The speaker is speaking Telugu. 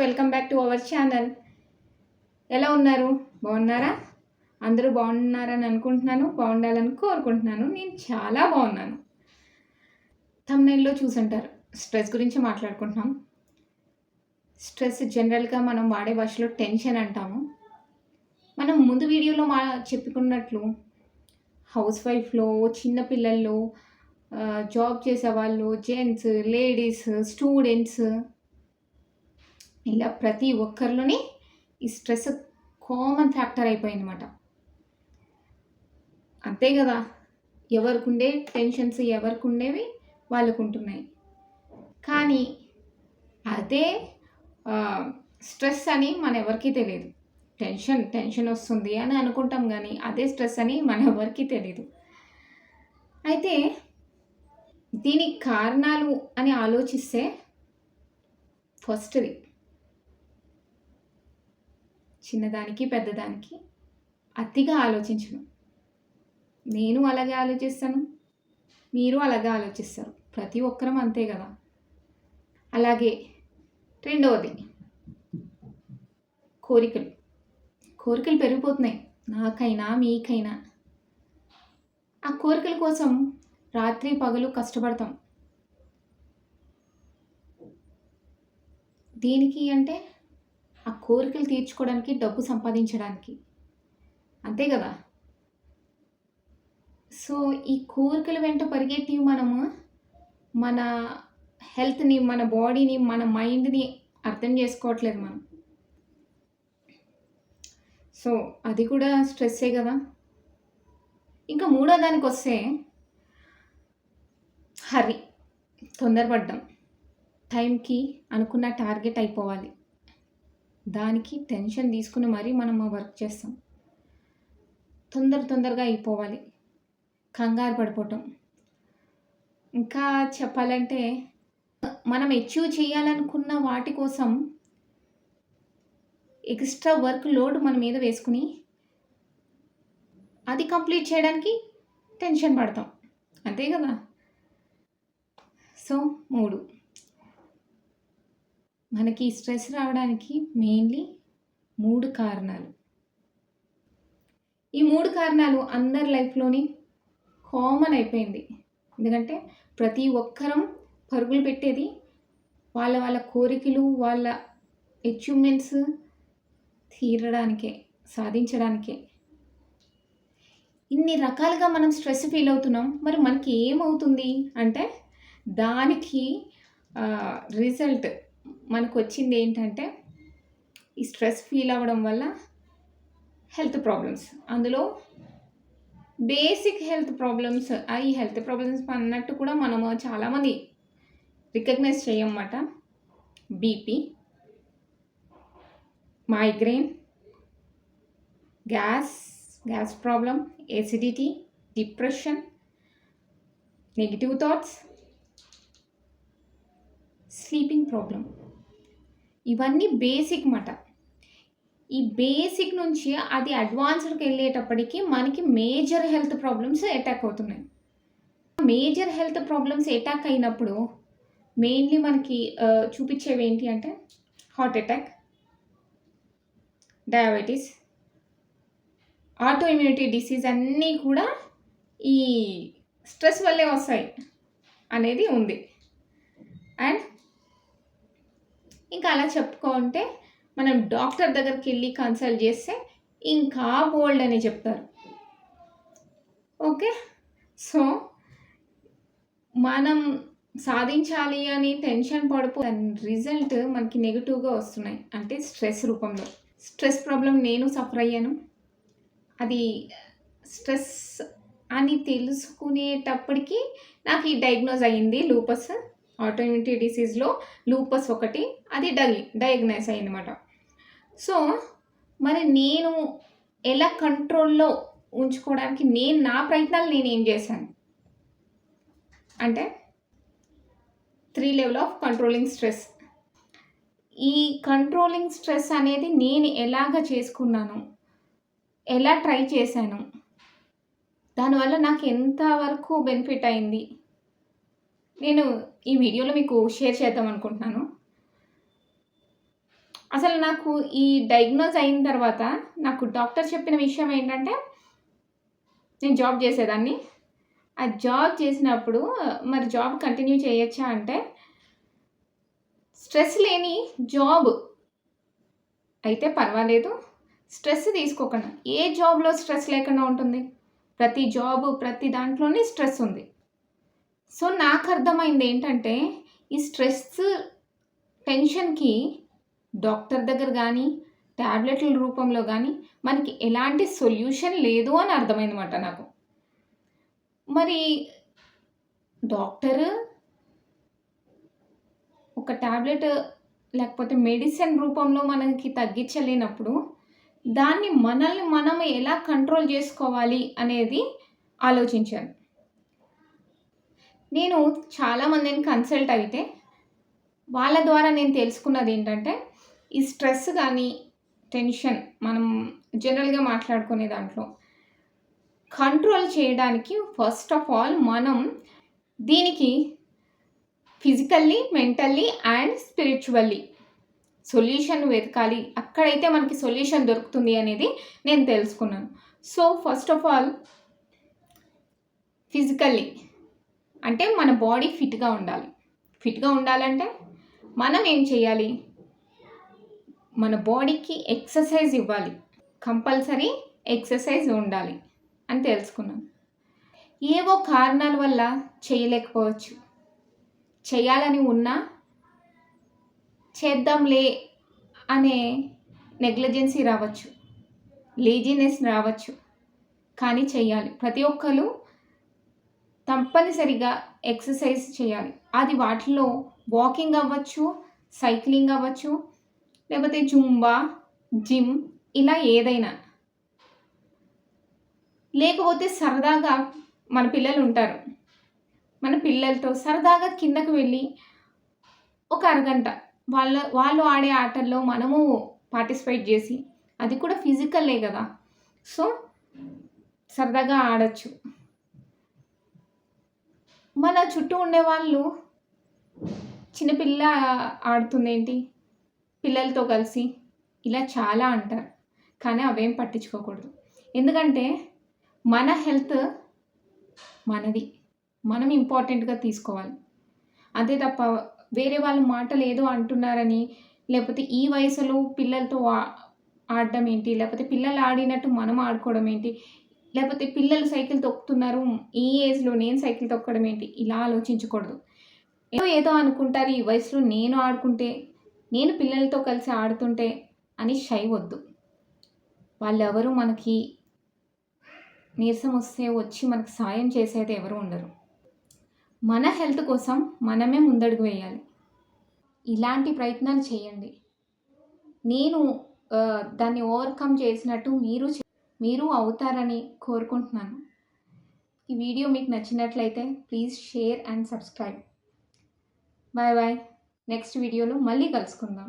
Welcome back to our channel ఎలా ఉన్నారు? బాగున్నారా? అందరూ బాగున్నారని అనుకుంటున్నాను బాగుండాలని కోరుకుంటున్నాను. నేను చాలా బాగున్నాను. తమ్నైల్లో చూసుంటారు. స్ట్రెస్ గురించి మాట్లాడుకుంటున్నాం. స్ట్రెస్ జనరల్గా మనం వాడే భాషలో టెన్షన్ అంటాము. మనం ముందు వీడియోలో మా చెప్పుకున్నట్లు హౌస్ వైఫ్లో చిన్నపిల్లల్లో జాబ్ చేసే వాళ్ళు జెంట్స్ లేడీస్ స్టూడెంట్స్ ఇలా ప్రతి ఒక్కరిలోని ఈ స్ట్రెస్ కామన్ ఫ్యాక్టర్ అయిపోయింది అనమాట అంతే కదా ఎవరికి ఉండే టెన్షన్స్ ఎవరికి ఉండేవి వాళ్ళకు ఉంటున్నాయి కానీ అదే స్ట్రెస్ అని మన ఎవరికీ తెలియదు టెన్షన్ టెన్షన్ వస్తుంది అని అనుకుంటాం కానీ అదే స్ట్రెస్ అని మన ఎవరికీ తెలియదు అయితే దీనికి కారణాలు అని ఆలోచిస్తే ఫస్ట్ది చిన్నదానికి పెద్దదానికి అతిగా ఆలోచించను. నేను అలాగే ఆలోచిస్తాను మీరు అలాగే ఆలోచిస్తారు. ప్రతి ఒక్కరం అంతే కదా? అలాగే రెండవది కోరికలు. కోరికలు పెరిగిపోతున్నాయి. నాకైనా మీకైనా. ఆ కోరికల కోసం రాత్రి పగలు కష్టపడతాం. దేనికి అంటే ఆ కోరికలు తీర్చుకోవడానికి డబ్బు సంపాదించడానికి. అంతే కదా? సో ఈ కోరికల వెంట పరిగెత్తి మనము మన హెల్త్ని మన బాడీని మన మైండ్ని అర్థం చేసుకోవట్లేదు మనం. సో అది కూడా స్ట్రెస్సే కదా? ఇంకా మూడో దానికి వస్తే హరి తొందరపడ్డాం. టైంకి అనుకున్న టార్గెట్ అయిపోవాలి. దానికి టెన్షన్ తీసుకుని మరీ మనం వర్క్ చేస్తాం. తొందర తొందరగా అయిపోవాలి. కంగారు పడిపోవటం ఇంకా చెప్పాలంటే మనం అచీవ్ చేయాలనుకున్న వాటి కోసం ఎక్స్ట్రా వర్క్ లోడ్ మన మీద వేసుకుని అది కంప్లీట్ చేయడానికి టెన్షన్ పడతాం. అంతే కదా? సో మూడు. మనకి స్ట్రెస్ రావడానికి మెయిన్లీ మూడు కారణాలు. ఈ మూడు కారణాలు అందరి లైఫ్లోని కామన్ అయిపోయింది. ఎందుకంటే ప్రతి ఒక్కరం పరుగులు పెట్టేది వాళ్ళ వాళ్ళ కోరికలు వాళ్ళ అచీవ్మెంట్స్ తీరడానికే సాధించడానికే. ఇన్ని రకాలుగా మనం స్ట్రెస్ ఫీల్ అవుతున్నాం. మరి మనకి ఏమవుతుంది? అంటే దానికి రిజల్ట్ మనకు వచ్చింది ఏంటంటే ఈ స్ట్రెస్ ఫీల్ అవ్వడం వల్ల హెల్త్ ప్రాబ్లమ్స్. అందులో బేసిక్ హెల్త్ ప్రాబ్లమ్స్ ఈ హెల్త్ ప్రాబ్లమ్స్ అన్నట్టు కూడా మనము చాలామంది recognise చేయమన్నమాట BP migraine gas gas problem acidity depression negative thoughts sleeping problem ఇవన్నీ బేసిక్ మాట. ఈ బేసిక్ నుంచి అది అడ్వాన్స్డ్కి వెళ్ళేటప్పటికి మనకి మేజర్ హెల్త్ ప్రాబ్లమ్స్ అటాక్ అవుతున్నాయి. మేజర్ హెల్త్ ప్రాబ్లమ్స్ అటాక్ అయినప్పుడు మెయిన్లీ మనకి చూపించేవి ఏంటి అంటే heart attack diabetes auto immunity disease అన్నీ కూడా ఈ స్ట్రెస్ వల్లే వస్తాయి అనేది ఉంది. అండ్ ఇంకా అలా చెప్పుకుంటే మనం డాక్టర్ దగ్గరికి వెళ్ళి కన్సల్ట్ చేస్తే ఇంకా బోల్డ్ అని చెప్తారు. ఓకే? సో మనం సాధించాలి అని టెన్షన్ పడిపో రిజల్ట్ మనకి నెగిటివ్గా వస్తున్నాయి. అంటే స్ట్రెస్ రూపంలో. స్ట్రెస్ ప్రాబ్లం నేను సఫర్ అయ్యాను. అది స్ట్రెస్ అని తెలుసుకునేటప్పటికి నాకు ఈ డయాగ్నోజ్ అయ్యింది లూపస్. ఆటోఇమ్యూనిటీ డిసీజ్లో లూపస్ ఒకటి అది డై డయాగ్నైజ్ అయ్యిందన్నమాట సో మరి నేను ఎలా కంట్రోల్లో ఉంచుకోవడానికి నేను నా ప్రయత్నాలు నేను ఏం చేశాను? అంటే three level of controlling stress ఈ కంట్రోలింగ్ స్ట్రెస్ అనేది నేను ఎలాగ చేసుకున్నాను? ఎలా ట్రై చేశాను? దానివల్ల నాకు ఎంతవరకు బెనిఫిట్ అయింది? నేను ఈ వీడియోలో మీకు షేర్ చేద్దాం అనుకుంటున్నాను. అసలు నాకు ఈ డయాగ్నోజ్ అయిన తర్వాత నాకు డాక్టర్ చెప్పిన విషయం ఏంటంటే నేను జాబ్ చేసేదాన్ని. ఆ జాబ్ చేసినప్పుడు మరి జాబ్ కంటిన్యూ చేయొచ్చా అంటే స్ట్రెస్ లేని జాబ్ అయితే పర్వాలేదు. స్ట్రెస్ తీసుకోకుండా ఏ జాబ్లో స్ట్రెస్ లేకుండా ఉంటుంది? ప్రతి జాబ్ ప్రతి దాంట్లోనే స్ట్రెస్ ఉంది. సో నాకు అర్థమైంది ఏంటంటే ఈ స్ట్రెస్ టెన్షన్కి డాక్టర్ దగ్గర కానీ ట్యాబ్లెట్ల రూపంలో కానీ మనకి ఎలాంటి సొల్యూషన్ లేదు అని అర్థమైందన్నమాట నాకు. మరి డాక్టర్ ఒక ట్యాబ్లెట్ లేకపోతే మెడిసిన్ రూపంలో మనకి తగ్గించలేనప్పుడు దాన్ని మనల్ని మనం ఎలా కంట్రోల్ చేసుకోవాలి అనేది ఆలోచించాను. నేను చాలామందిని కన్సల్ట్ అయితే వాళ్ళ ద్వారా నేను తెలుసుకున్నది ఏంటంటే ఈ స్ట్రెస్ కానీ టెన్షన్ మనం జనరల్గా మాట్లాడుకునే దాంట్లో కంట్రోల్ చేయడానికి ఫస్ట్ ఆఫ్ ఆల్ మనం దీనికి physically mentally and spiritually solution వెతకాలి. అక్కడైతే మనకి సొల్యూషన్ దొరుకుతుంది అనేది నేను తెలుసుకున్నాను. So first of all physically అంటే మన బాడీ ఫిట్గా ఉండాలి. ఫిట్గా ఉండాలంటే మనం ఏం చేయాలి? మన బాడీకి ఎక్సర్సైజ్ ఇవ్వాలి. కంపల్సరీ ఎక్సర్సైజ్ ఉండాలి అని తెలుసుకున్నాను ఏవో కారణాల వల్ల చేయలేకపోవచ్చు. చేయాలని ఉన్నా చేద్దాంలే అనే నెగ్లిజెన్సీ రావచ్చు. లేజినెస్ రావచ్చు. కానీ చేయాలి. ప్రతి ఒక్కరు తప్పనిసరిగా ఎక్సర్సైజ్ చేయాలి. అది వాటిలో వాకింగ్ అవ్వచ్చు సైక్లింగ్ అవ్వచ్చు లేకపోతే జుంబా జిమ్ ఇలా ఏదైనా. లేకపోతే సరదాగా మన పిల్లలు ఉంటారు. మన పిల్లలతో సరదాగా కిందకు వెళ్ళి ఒక అరగంట వాళ్ళ వాళ్ళు ఆడే ఆటల్లో మనము పార్టిసిపేట్ చేసి అది కూడా ఫిజికల్లే కదా. సో సరదాగా ఆడచ్చు. మన చుట్టూ ఉండే వాళ్ళు చిన్నపిల్ల ఆడుతుందేంటి? పిల్లలతో కలిసి ఇలా చాలా అంటారు. కానీ అవేం పట్టించుకోకూడదు. ఎందుకంటే మన హెల్త్ మనది. మనం ఇంపార్టెంట్గా తీసుకోవాలి. అంతే తప్ప వేరే వాళ్ళ మాటలు ఏదో అంటున్నారని లేకపోతే ఈ వయసులో పిల్లలతో ఆడడం ఏంటి? లేకపోతే పిల్లలు ఆడినట్టు మనం ఆడుకోవడం ఏంటి? లేకపోతే పిల్లలు సైకిల్ తొక్కుతున్నారు ఈ ఏజ్లో నేను సైకిల్ తొక్కడం ఏంటి? ఇలా ఆలోచించకూడదు. ఏదో ఏదో అనుకుంటారు ఈ వయసులో నేను ఆడుకుంటే నేను పిల్లలతో కలిసి ఆడుతుంటే అని షై వద్దు. వాళ్ళెవరూ మనకి నీరసం వస్తే వచ్చి మనకు సాయం చేసేది ఎవరు ఉండరు. మన హెల్త్ కోసం మనమే ముందడుగు వేయాలి. ఇలాంటి ప్రయత్నాలు చేయండి. నేను దాన్ని ఓవర్కమ్ చేసినట్టు మీరు మీరు అవుతారని కోరుకుంటున్నాను. ఈ వీడియో మీకు నచ్చినట్లయితే please share and subscribe. Bye bye. Next వీడియోలో మళ్ళీ కలుసుకుందాం.